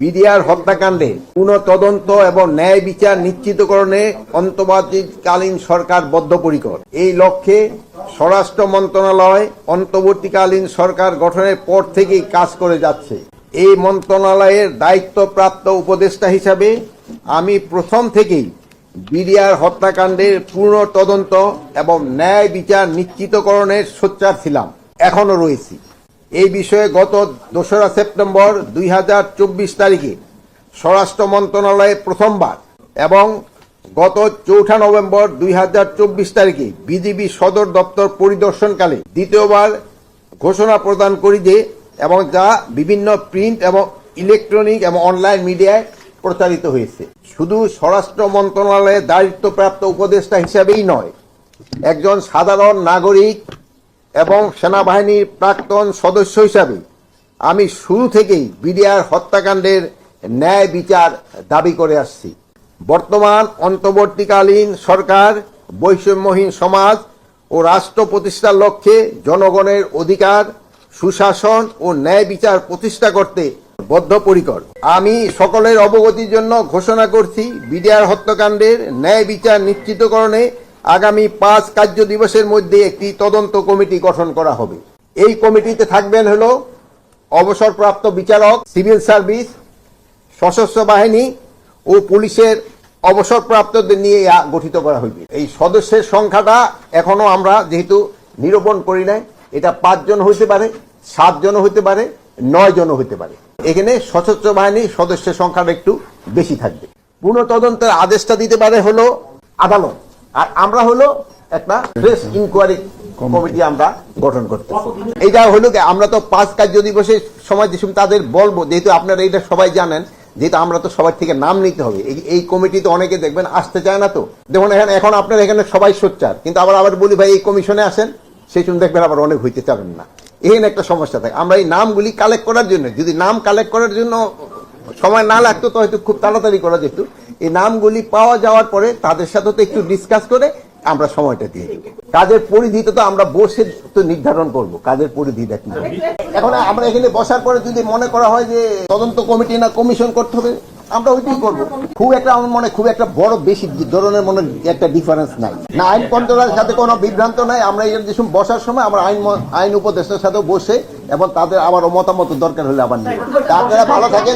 BDR হত্যাকাণ্ডে পুনঃ তদন্ত এবং ন্যায় বিচার নিশ্চিতকরণে অন্তর্বর্তীকালীন সরকার বদ্ধপরিকর। এই লক্ষ্যে স্বরাষ্ট্র মন্ত্রণালয় অন্তর্বর্তীকালীন সরকার গঠনের পর থেকেই কাজ করে যাচ্ছে। এই মন্ত্রণালয়ের দায়িত্বপ্রাপ্ত উপদেষ্টা হিসাবে আমি প্রথম থেকেই বিডিআর হত্যাকাণ্ডের পূর্ণ তদন্ত এবং ন্যায় বিচার নিশ্চিতকরণের সোচ্চার ছিলাম। এখনও রয়েছি। এই বিষয়ে গত দোসরা সেপ্টেম্বর দুই হাজার চব্বিশ তারিখে স্বরাষ্ট্র মন্ত্রণালয়ে প্রথমবার এবং গত চৌঠা নভেম্বর দুই হাজার চব্বিশ তারিখে বিজিবি সদর দপ্তর পরিদর্শনকালে দ্বিতীয়বার ঘোষণা প্রদান করি যে এবং যা বিভিন্ন প্রিন্ট এবং ইলেকট্রনিক এবং অনলাইন মিডিয়ায় প্রচারিত হয়েছে। শুধু স্বরাষ্ট্র মন্ত্রণালয়ের দায়িত্বপ্রাপ্ত উপদেষ্টা হিসাবেই নয়, একজন সাধারণ নাগরিক এবং সেনাবাহিনীর প্রাক্তন সদস্য হিসাবে আমি শুরু থেকেই বিডিআর হত্যাকাণ্ডের ন্যায় বিচার দাবি করে আসছি। বর্তমান অন্তর্বর্তীকালীন সরকার, বৈষম্যহীন সমাজ ও রাষ্ট্র প্রতিষ্ঠার লক্ষ্যে জনগণের অধিকার, সুশাসন ও ন্যায় বিচার প্রতিষ্ঠা করতে বদ্ধপরিকর। আমি সকলের অবগতির জন্য ঘোষণা করছি, বিডিআর হত্যাকাণ্ডের ন্যায় বিচার নিশ্চিতকরণে আগামী পাঁচ কার্য দিবসের মধ্যে একটি তদন্ত কমিটি গঠন করা হবে। এই কমিটিতে থাকবেন হল অবসরপ্রাপ্ত বিচারক, সিভিল সার্ভিস, সশস্ত্র বাহিনী ও পুলিশের অবসরপ্রাপ্তদের নিয়ে গঠিত করা হইবে। এই সদস্যের সংখ্যাটা এখনও আমরা যেহেতু নিরূপণ করি নাই, এটা পাঁচজন হইতে পারে সাতজন হইতে পারে, নয় জন হইতে পারে। এখানে সশস্ত্র বাহিনীর সদস্যের সংখ্যাটা একটু বেশি থাকবে। পুনঃ তদন্তের আদেশটা দিতে পারে হলো আদালত। আর আমরা হলো একটা প্রেস ইনকোয়ারি কমিটি আমরা গঠন করতে এইটা হলো কি, আমরা তো পাঁচ কার্য দিবসের সময় যেসব তাদের বলব যেহেতু আপনারা এটা সবাই জানেন যেহেতু আমরা তো সবার থেকে নাম নিতে হবে। এই- এই কমিটিতে অনেকে দেখবেন আসতে চায় না তো। দেখুন এখানে এখন আপনার এখানে সবাই সোচ্চার কিন্তু আবার আবার বলি ভাই এই কমিশনে আসেন? সেই সময় দেখবেন আবার অনেক হইতে চাবেন না। এখানে একটা সমস্যা থাকে। আমরা এই নামগুলি কালেক্ট করার জন্য যদি নাম কালেক্ট করার জন্য সময় না লাগতো তো হয়তো খুব তাড়াতাড়ি করা যেত। এই নামগুলি পাওয়া যাওয়ার পরে তাদের সাথে তো একটু ডিসকাস করে আমরা সময়টা দিয়ে দেব। কাজের পরিধি তো আমরা বসে তো নির্ধারণ করব, কাজের পরিধিটা কি এখন আমরা এখানে বসার পরে যদি মনে করা হয় যে তদন্ত কমিটি না কমিশন করতে হবে, আমরা ওইটাই করব। খুব একটা আমার মনে খুব একটা বড় বেশি ধরনের মনে একটা ডিফারেন্স নাই। না, আইন কন্ট্রোলারের সাথে কোনো বিভ্রান্ত নাই, আমরা এই যে বসার সময় আমরা আইন আইন উপদেষ্টার সাথে বসে এবং তাদের আবার মতামত দরকার হলে আবার নিয়ে আপনারা ভালো থাকেন